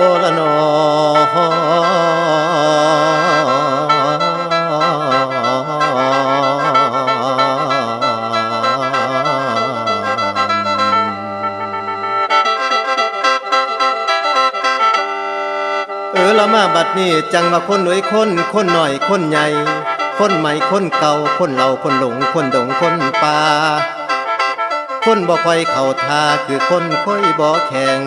อละนอเออละมาบัดนี้จังว่าคนหน่วยคนคนหน่อยคนใหญ่ คนใหม่คนเก่าคนเหล่าคนหลงคนดงคนป่าคนบ่ค่อยเข้าท่าคือคนค่อยบ่แข็ง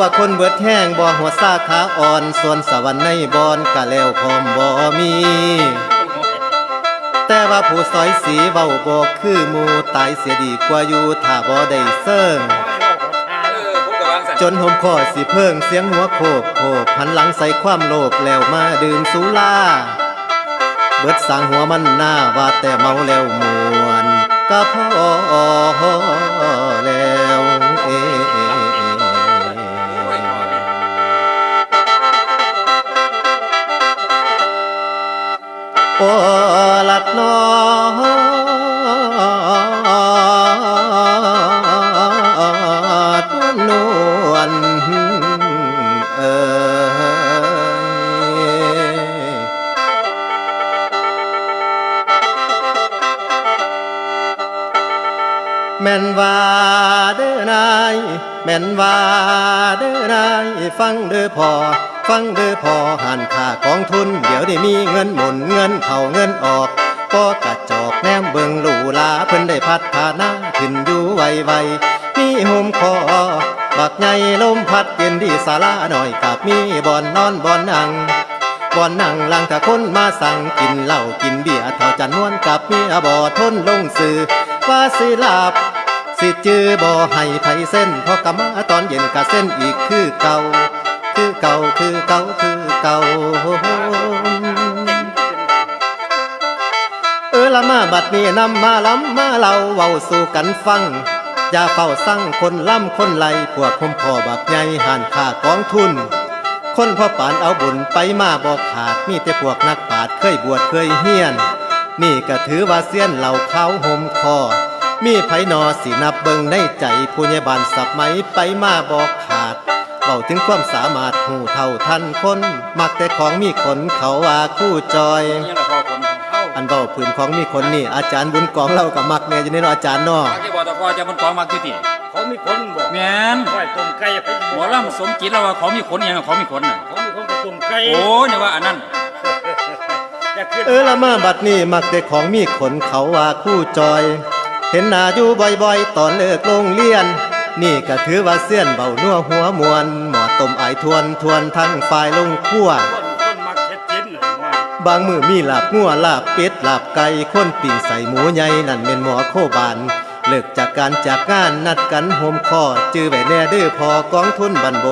ว่าคนเบิดแห้งบ่หัวซาขาอ่อนส่วนสวรรค์ในบอนกะแล้วพร้อมบ่มี แต่ว่าผู้ซอยสีเว้าบ่คือหมูตายเสียดีกว่าอยู่ถ้าบ่ได้เซิงจนหมคอสิเพิ่งเสียงหัวโคบโคบหันหลังใส่ความโลภแล้วมาดื่มสุราเบิดสั่งหัวมันหน้าว่าแต่เมาแล้วมวน ก็พอแล้ว โอลัดน้อนวลเอ่ยแม่นว่าเด้อนาย แม่นว่าเด้อนาย ฟังเด้อพอ ฟังเด้อพอหันค่ากองทุน เดี๋ยวได้มีเงินหมุนเงินเข้าเงินออก ก็กระจอกแนมเบิงหลูลาเพิ่นได้พัฒนาขึ้นอยู่ไวไวมีโฮมคอบักใหญ่ลมพัดเย็นดีศาลาหน่อยกับมีบ่อนนอนบ่อนนั่งบ่อนนั่งหลังถ้าคนมาสั่งกินเหล้ากินเบียร์เท่าจันนวลกับมียบ่ทนลงสื่อว่าสิลาบสิจือบ่ให้ไผเส้นพอกะมาตอนเย็นกะเส้นอีกคือเก่า คือเก่าคือเก่าคือเก่าเออละมาบัดนี้นำมาล้ำมาเล่าเว้าสู่กันฟังอย่าเฝ้าสั่งคนล่ำคนไหลพวกคมพ่อบักใหญ่หันค่ากองทุน คนพ่อปานเอาบุญไปมาบอกขาดมีแต่พวกนักปราชญ์เคยบวชเคยเฮียน นี่ก็ถือว่าเสี้ยนเหล่าเขาห่มคอมีไผนอสินับเบิงในใจผู้ใหญ่บ้านสับไหมไปมาบอกขาด เบาถึงความสามารถหูเท่าทันคน มักแต่ของมีขนเขาว่าคู่จอยนี่เราพอคนเข้าอันเบาพื้นของมีขนนี่อาจารย์บุญกองเรากับมักเนี่ยอยู่ในเนาะอาจารย์เนาะอาที่บอกตะพอจะมันกองมาคือติเขามีคนบอกแม่นไหวต้มไก่ไปหมอลำสมจิตแล้วว่าเขามีขนอหย่างเขามีขนน่ะเขามีคนกับต้มไก่โอ้เนี่ยว่าอันนั้นอยากขึ้นเออละมาบัดนี้มักแต่ของมีขนเขาว่าคู่จอย เห็นหน้าอยู่บ่อยๆ ตอนเลิกโรงเรียน นี่ก็ถือว่าเสี้ยนเบานัวหัวมวนหมอต้มไอายทวนทวนทั้งฝ่ายลงขั้วคนคนมักเช็ดจิ้นเลยว่าบางมือมีลาบงัวลาบเป็ดลาบไก่คนปิ่งใส่หมูใหญ่นั่นเป็นหมอโคบานเลิกจากการจากงานนัดกันโฮมคอจื้อไว้แน่เด้อพอกองทุนบันโบ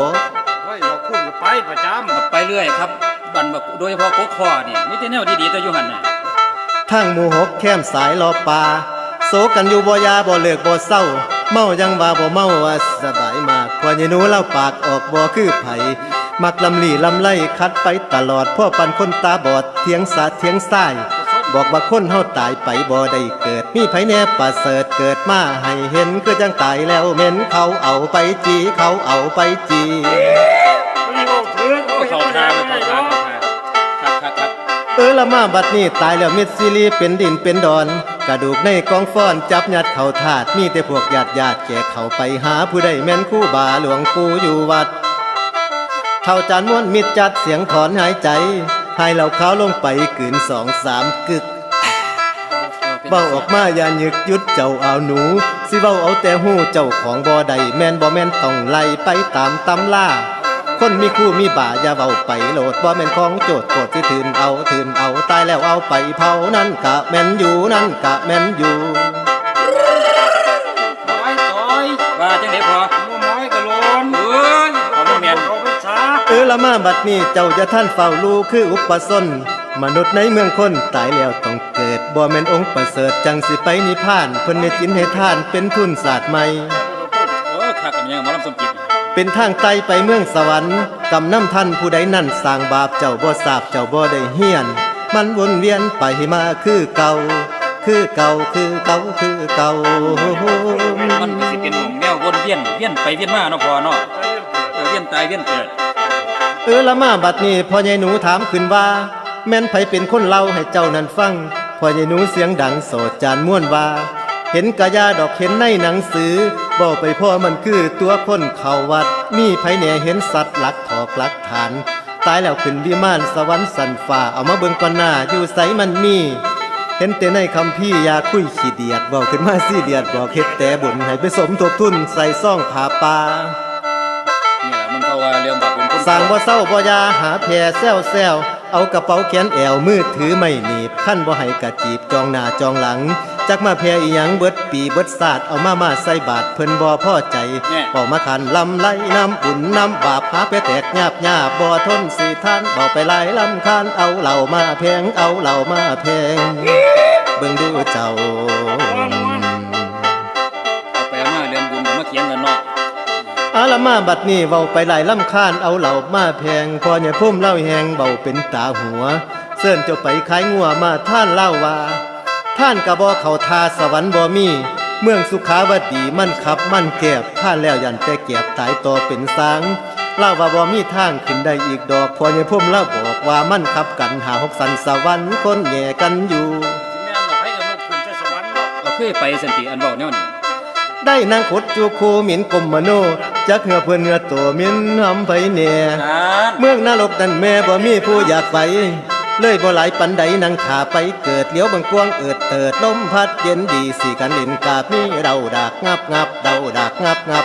เฮ้ยเราคุ้นไปประจไปเรื่อยครับ บันบักโดยเฉพาะกกคอนี่มีแต่แนวดีๆแต่อยู่หันน่ะทั้งหมูหกแคมสายรอปลาโศกันอยู่บ่ยาบ่เลิกบ่เศร้า เมายังว่าบ่เมาว่าสบายมากกว่าอย่าหนูเล่าปากออกบ่คือไผมักลำลี่ลำไล่คัดไปตลอดพ่อปันคนตาบอดเทียงสาเทียงซ้าย บอกว่าคนเฮาตายไปบ่ได้เกิด มีไผแน่ประเสริฐเกิดมาให้เห็นคือจังตายแล้วเหม็นเขาเอาไปจีเขาเอาไปจี เออละมาบัดนี้ตายแล้วเม็ดซีรีเป็นดินเป็นดอน กระดูกในกองฟ้อนจับยัดเข่าถาดมีแต่พวกญาติญาติแก่เขาไปหาผู้ใดแม่นคู่บาหลวงปู่อยู่วัดเท่าจานม้วนมิดจัดเสียงถอนหายใจให้เหล่าเขาลงไปกืนสองสามกึกเบ้าออกมาอย่าหยึกยุดเจ้าเอาหนู สิเบ้าเอาแต่หูเจ้าของบ่อใดแม่นบ่แม่นต้องไล่ไปตามตำล่า คนมีคู่มีบ่าอย่าเว้าไปโหลดบ่แม่นของโจทย์โกรธที่ถืนเอาถืนเอาตายแล้วเอาไปเผานั่นกะแม่นอยู่นั่นกะแม่นอยู่ซอยซอยว่าจังได๋พอหมูน้อยกระโลนเอ้ยเขาบ่แม่นเขาไปช้าเออละมาบัดนี้เจ้าจะท่านเฝ้าลูคืออุปสนมนุษย์ในเมืองคนตายแล้วต้องเกิดบ่แม่นองค์ประเสริฐจังสิไปนิพพานเพิ่นให้จินให้ทานเป็นทุนศาสตร์ใหม่โอ้คักกันยังหมอลำสมจิต เป็นทางไตไปเมืองสวรรค์กำน้ำท่านผู้ใดนั่นสร้างบาปเจ้าบ่ทราบเจ้าบ่ได้เฮียน มันวนเวียนไปมาคือเก่า คือเก่าคือเก่าคือเก่ามันก็สิเป็นหม่องแนววนเวียนเวียนไปเวียนมาเนาะพ่อเนาะเออเวียนตายเวียนเกิดเออละมาบัดนี้พ่อใหญ่หนูถามขึ้นว่า แม่นไผเป็นคนเล่าให้เจ้านั้นฟังพ่อใหญ่หนูเสียงดังโสดจานม่วนว่า เห็นกะยาดอกเห็นในหนังสือ บอกไปพ่อมันคือตัวคนเขาวัด มีไผแหน่เห็นสัตว์หลักถอกหลักฐาน ตายแล้วขึ้นวิมานสวรรค์สันฟ้าเอามาเบิ่งก่อนหน้าอยู่ไสมันมี เห็นแต่ในคำพี่ยาคุยขี้เดียดบอกขึ้นมาสิเดียดบอกเฮ็ดแต่บุญให้ไปสมทบทุนใส่ซ่องผาปานี่แหละมันเขาว่าเรื่องบาปบุญคุณสร้างบ่เศร้าบ่ยาหาแพรแซวแซวเอากระเป๋าแขนแอวมือถือไม่หนีบขั้นบ่ให้กะจีบจองหน้าจองหลัง จักมาแพรอีหยังเบิดปีเบิดศาสตร์เอามามาใส่บาทเพิ่นบ่พอใจออกมาขันลำไหลน้ำอุ่นน้ำบาปหาไปแตกหยาบหยาบบ่ทนสิท่านบ่ไปหลายลำคาญเอาเหล่ามาแพงเอาเหล่ามาแพงเบิ่งดูเจ้า เอาไปเอามาเรื่องบุญก็มาเขียนกันเนาะอาละมาบัดนี้เว้าไปหลายลำคาญเอาเหล่ามาแพงพอเนี่ยพุ่มเล่าแหงเบาเป็นตาหัว เสื่อนเจะไปขายงัวมาท่านเล่าว่า ท่านกะบอเขาทาสวรรค์บ่มี เมืองสุขาวดีมันขับมันแก็บท่านแล้วยันแต่เก็บตายต่อเป็นสางเล่าว่าบ่มีทางขึ้นได้อีกดอกพอเนี่ยพุ่มเล่าบอกว่ามันขับกันหาหกสันสวรรค์คนแย่กันอยู่สิแม่นดอกให้กับลูกขึ้นไปสวรรค์เนาะเอาเคยไปสันติอันเว้าแนวนี้ได้นางขดจูคูหมินกลมมโนจักเหงือเพื่อนเหงือโตหมินหำไปแหน่นานเมืองนรกนั่นแม่บ่มีผู้อยากไป เลยบ่หลายปันใดนางขาไปเกิดเลี้ยวบางกวงเอิดเติดลมพัดเย็นดีสิกันเล่นกาบมีเราดากงับงับเดาดากงับงับ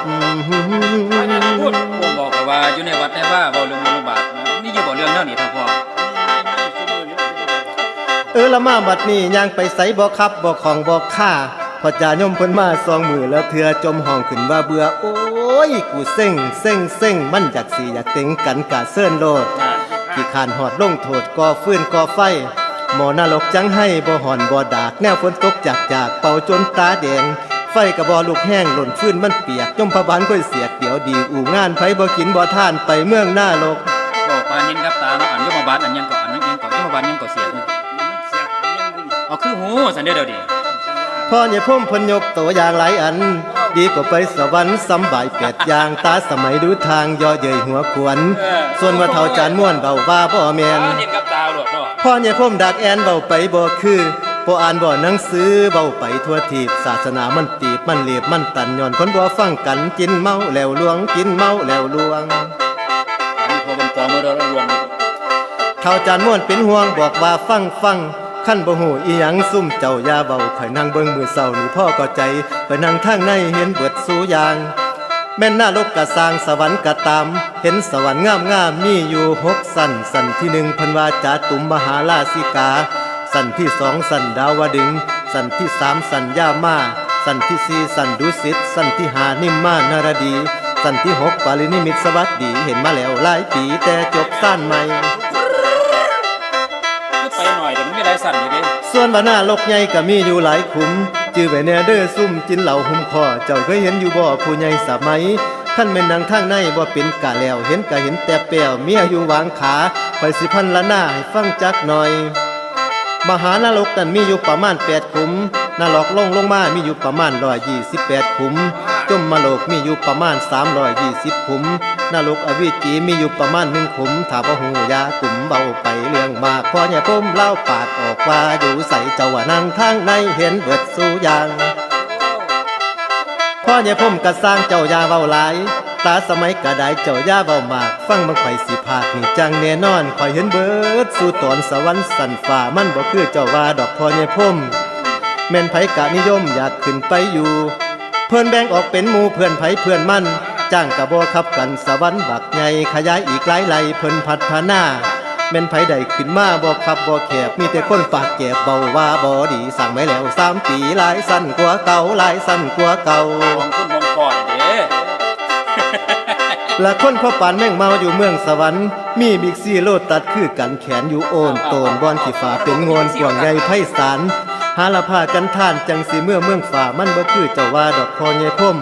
พูดผมบอกว่าอยู่ในวัดในว่าเว้าเรื่องบุญเรื่องบาปนี่อยู่บ่เรื่องแนวนี้ท่านพ่อเออละมาบัดนี้ย่างไปใสบ่ครับบ่ของบ่ค่าพอจาย่อมเพิ่นมาสองมือแล้วเถือจมห้องขึ้นว่าเบื่อโอ้ยกูเซ็งเซ็งเซ็งมันอยากสิอยากเต็งกันกะเซิ่นโลดอ่า ขี้ขานหอดลงโทษก่อฟื้นก่อไฟ หมอนรกจังให้บ่หอนบ่ดาก แนวฝนตกจากจากเป่าจนตาแดง ไฟกระบอลูกแห้งหล่นฟื้นมันเปียกจมพระบานค่อยเสียกเดี๋ยวดีอู่งานไผบ่กินบ่ทานไปเมืองหน้าลกบอกปานเห็นกับตาเนาะอันยมบาลอันยังก็อันยังก็ยมบาลยังก็เสียมันเสียยังบุญเอาคือหูสันเดียวเดี๋ยวดิ พ่อเนี่ยพ่มเพนยกตัวอย่างหลายอัน ดีกว่าไปสวรรค์สำบายแปดอย่างตาสมัยดูทางย่อเย้ยหัวขวน ส่วนว่าเท่าจานม่วนเบาว่าบ่แมนเห็นกับตาหลดเนาะพ่อเนี่ยพ่มดักแอนเบาไปบ่คือบ่อ่านบ่หนังสือเบาไปทั่วทีบศาสนามันตีบมันเลียบมันตันย้อนคนบ่ฟังกันกินเมาแล้วลวงกินเมาแล้วลวงอันนี้พอเป็นกองมือเรารวมเท่าจานม่วนเป็นห่วงบอกว่าฟังฟัง ขั้นบ่หูอีหยังซุ่มเจ้าอยาเบาข่อยนั่งเบิ่งมือเศร้านี่พ่อก็ใจข่อยนั่งทางในเห็นเบิดสู่อย่างแม่นหน้าลกกะสร้างสวรรค์กะตาม เห็นสวรรค์งามงามมีอยู่หกสันสันที่หนึ่งพันวาจาตุมมหาลาสิกา สันที่สองสันดาวดึง สันที่สามสันยามาสันที่สี่สันดุสิตสันที่ห้านิมมานารดี สันที่หกปารินิมิตสวัสดีเห็นมาแล้วหลายปีแต่จบสั้นใหม่ อยแต่มันไม่ได้สั่นอยู่ดิส่วนบาหน้าลกใหญ่ก็มีอยู่หลายขุม จื้อไว้แน่เด้อซุ่มจินเหล่าหุ่มคอเจ้าเคยเห็นอยู่บ่ผู้ใหญ่สมัยขั้นแม่นนางทางในบ่เป็นกะแล้ว เห็นกะเห็นแต่แป้วเมียอยู่วางขาคอยสิพันละหน้าให้ฟังจักหน่อย มหานรกนั้นมีอยู่ประมาณ8ขุมนรกลงลงมา มีอยู่ประมาณ128ขุมจมมโลกมีอยู่ประมาณ320ขุม นรกอวิจีมีอยู่ประมาณหนึ่งขุมถ้าบ่หูยากลุ่มเบาไปเรื่องมากพอเนี่ยผมเล่าปากออกว่าอยู่ใส่เจ้าว่านั่งทางในเห็นเบิดสู่ยางพ่อเนี่ยผมกะสร้างเจ้ายาเบาหลายตาสมัยกระไดเจ้ายาเบามาก ฟังมันข่อยสิภาคนี่จังแน่นอนข่อยเห็นเบิด สู่ตอนสวรรค์สันฟ้ามันบ่คือเจ้าว่าดอกพ่อเนี่ยผมแม่นไผกะนิยมอยากขึ้นไปอยู่ เพื่อนแบ่งออกเป็นหมู่เพื่อนไผเพื่อนมัน จ้างกะบ่ขับกันสวรรค์บักใหญ่ขยายอีกหลายไหลเพิ่นพัฒนาแม่นไผใดขึ้นมาบ่ขับบ่แคบมีแต่คนปากแก็บเบาว่าบ่ดีสั่งไว้แล้วสามปีหลายสั้นกว่าเก่าหลายสั้นกว่าเก่าของคุณมงคลเด้และคนพ่อปานแม่งเมาอยู่เมืองสวรรค์มีบิ๊กซีโลตัดคือกันแขนอยู่โอนโตนบอนขี้ฟ้าเป็นงอนกว่างใหญ่ไพศาลหาละพากันท่านจังสิเมื่อเมืองฝ่ามันบ่คือเจ้าว่าดอกพอใหญ่พ่ม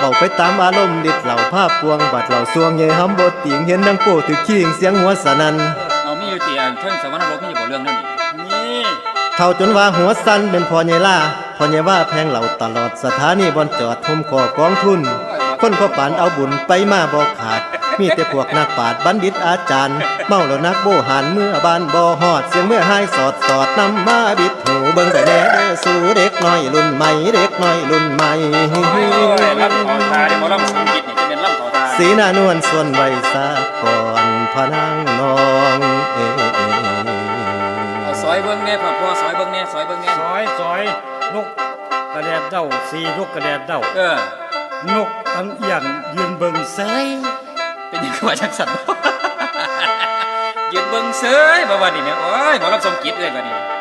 เบาไปตามอารมณ์ดิดเหล่าภาพปวงบัดเหล่าสวงใหญ่หำบดติงเห็นดังโป้ถึกขิงเสียงหัวสนันเอามีอยู่ตีอันเทิงสวรรค์นรกมีอยู่บ่เรื่องนั่นนี่นี่เท่าจนว่าหัวสั่นเป็นพอใหญ่ล่าพอใหญ่ว่าแพงเหล่าตลอดสถานีบอนจอดทมคอกองทุนโอ้ยคนพ่อปานเอาบุญไปมาบอกขาด มีแต่พวกนักปราชญ์บัณฑิตอาจารย์ เมาแล้วนักโบหารเมื่อบานบ่ฮอด เสียงเมื่อหายสอดสอดนำมาบิดหูเบิ่งแต่แน่เด้อสู่เด็กน้อยรุ่นใหม่เด็กน้อยรุ่นใหม่โอ้ยลำต่อตาเดี๋ยวหมอลำสมจิตนี่จะเป็นลำต่อตาสีหน้านวลส่วนไว้ซาก่อนพะนางนองเอเอาซอยเบิ่งแน่พ่อพ่อซอยเบิ่งแน่ซอยเบิ่งแน่ซอยซอยนกกระแดดเด้าสีนกกระแดดเด้าเออนกทั้งเอียงยืนเบิ่งเซ ยเป็นยังไงว่าจังสันยืนเบิ่งเซยบ่ว่านี่แม่โอ้ยหมอรับสมกิจเลยบัดนี้